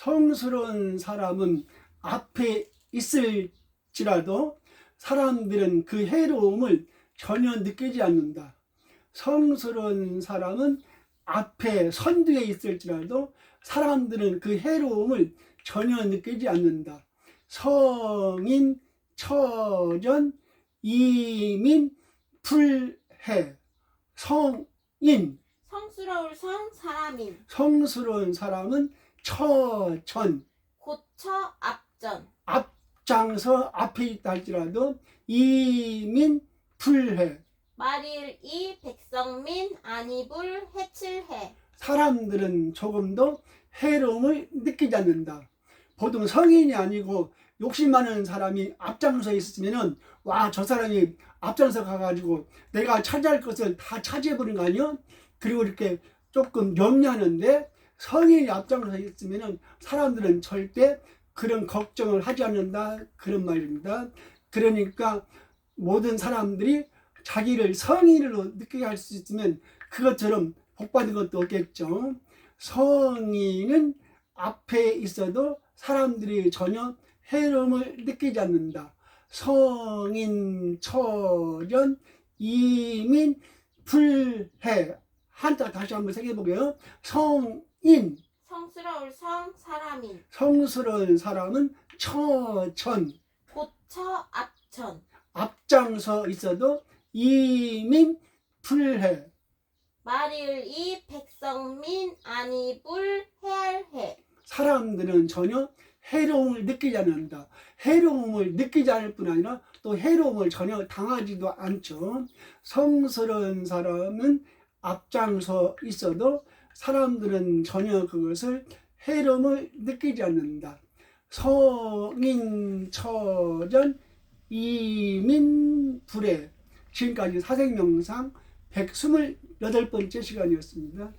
성스러운 사람은 앞에 있을지라도 사람들은 그 해로움을 전혀 느끼지 않는다. 성스러운 사람은 앞에 선두에 있을지라도 사람들은 그 해로움을 전혀 느끼지 않는다. 성인, 처전, 이민, 풀해. 성인, 성스러울 성 사람인 성스러운 사람은 처전, 고처 앞전 앞장서 앞에 있다 할지라도 이민, 풀해. 말일 이 백성민 안이불 해칠해 사람들은 조금 더 해로움을 느끼지 않는다. 보통 성인이 아니고 욕심 많은 사람이 앞장서 있으면은 와 저 사람이 앞장서 가가지고 내가 차지할 것을 다 차지해버린 거 아니야? 그리고 이렇게 조금 염려하는데 성인이 앞장서 있으면은 사람들은 절대 그런 걱정을 하지 않는다 그런 말입니다. 그러니까 모든 사람들이 자기를 성인으로 느끼게 할 수 있으면 그것처럼 복받은 것도 없겠죠. 성인은 앞에 있어도 사람들이 전혀 해로움을 느끼지 않는다. 성인, 처련, 이민, 불해. 한자 다시 한번 새겨보게요. 성인, 성스러울 성 사람인 성스러운 사람은 처전, 고처 앞전 앞장서 있어도 이민, 불해. 말일 이 백성민 안이불 해할해 사람들은 전혀 해로움을 느끼지 않는다. 해로움을 느끼지 않을 뿐 아니라 또 해로움을 전혀 당하지도 않죠. 성스러운 사람은 앞장서 있어도 사람들은 전혀 그것을 해로움을 느끼지 않는다. 성인 처전 이민 불에 지금까지 사생명상 128번째 시간이었습니다.